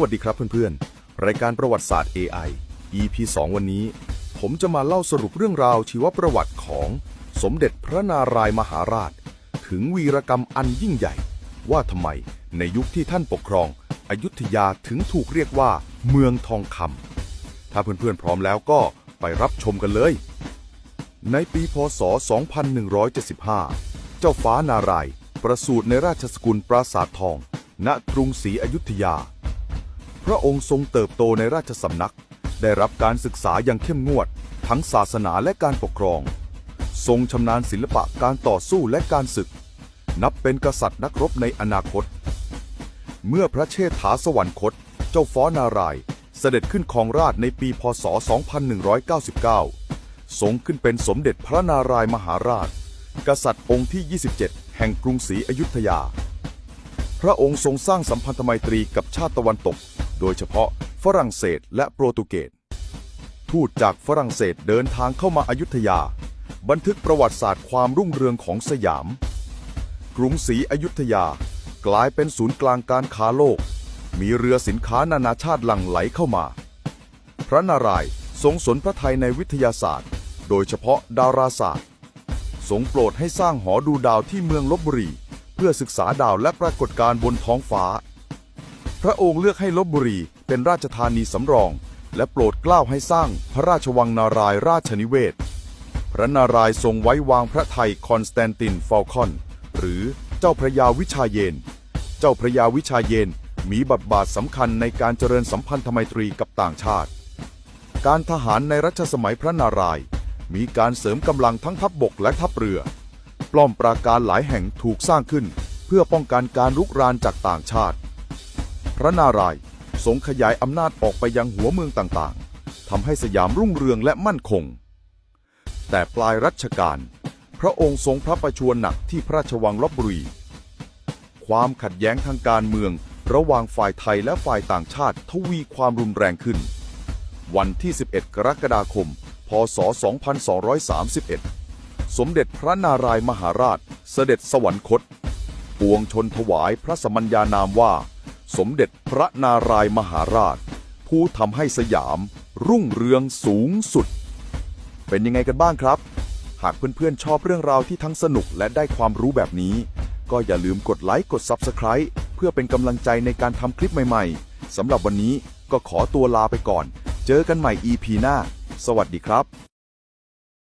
วัสดีครับเพื่อนๆ รายการประวัติศาสตร์ AI EP 2 วันนี้ ผมจะมาเล่าสรุปเรื่องราวชีวประวัติของสมเด็จพระนารายมหาราช ถึงวีรกรรมอันยิ่งใหญ่ ว่าทำไมในยุคที่ท่านปกครองอยุธยาถึงถูกเรียกว่าเมืองทองคำถ้าเพื่อนๆพร้อมแล้วก็ไปรับชมกันเลย ในปีพศ 2175 เจ้าฟ้านารายประสูติในราชสกุลปราสาททอง ณกรุงศรีอยุธยา พระองค์ทรงเติบโตในราชสำนัก ได้รับการศึกษาอย่างเข้มงวด ทั้งศาสนาและการปกครอง ทรงชำนาญศิลปะการต่อสู้และการศึก นับเป็นกษัตริย์นักรบในอนาคต เมื่อพระเชษฐาสวรรคต เจ้าฟ้านารายเสด็จขึ้นครองราชในปีพศ 2199 ทรงขึ้นเป็นสมเด็จพระนารายมหาราช กษัตริย์องค์ที่ 27 แห่งกรุงศรีอยุธยา พระองค์ทรงสร้างสัมพันธไมตรีกับชาติตะวันตก โดยเฉพาะฝรั่งเศสและโปรตุเกส ทูตจากฝรั่งเศสเดินทางเข้ามาอายุทยา บันทึกประวัติศาสตร์ความรุ่งเรืองของสยาม กรุงศรีอยุธยากลายเป็นศูนย์กลางการค้าโลก มีเรือสินค้านานาชาติหลั่งไหลเข้ามา พระนารายณ์ทรงสนพระไทยในวิทยาศาสตร์ โดยเฉพาะดาราศาสตร์ ทรงโปรดให้สร้างหอดูดาวที่เมืองลบบุรี เพื่อศึกษาดาวและปรากฏการณ์บนท้องฟ้า พระองค์เลือกให้ลบบุรีเป็นราชธานีสำรอง และโปรดเกล้าให้สร้างพระราชวังนารายราชนิเวศ พระนารายทรงไว้วางพระไทยคอนสแตนตินฟอลคอน หรือเจ้าพระยาวิชาเยน เจ้าพระยาวิชาเยนมีบทบาทสำคัญในการเจริญสัมพันธไมตรีกับต่างชาติ การทหารในรัชสมัยพระนารายมีการเสริมกำลังทั้งทัพบบกและทัพเรือ ปล้อมปราการหลายแห่งถูกสร้างขึ้น เพื่อป้องกันการลุกรานจากต่างชาติ พระนารายณ์ทรงขยายอำนาจออกไปยังหัวเมืองต่างๆทำให้สยามรุ่งเรืองและมั่นคง แต่ปลายรัชกาลพระองค์ทรงพระประชวรหนักที่พระราชวังลบบุรี ความขัดแย้งทางการเมืองระหว่างฝ่ายไทยและฝ่ายต่างชาติทวีความรุนแรงขึ้น วันที่ 11 กรกฎาคม พศ 2231 สมเด็จพระนารายณ์มหาราชเสด็จสวรรคต ปวงชนถวายพระสมัญญานามว่า สมเด็จพระนารายมหาราช ผู้ทำให้สยาม รุ่งเรืองสูงสุด เป็นยังไงกันบ้างครับ หากเพื่อนๆชอบเรื่องราวที่ทั้งสนุกและได้ความรู้แบบนี้ ก็อย่าลืมกดไลค์กด Subscribe เพื่อเป็นกำลังใจในการทำคลิปใหม่ๆสำหรับวันนี้ก็ขอตัวลาไปก่อน เจอกันใหม่ EP หน้า สวัสดีครับ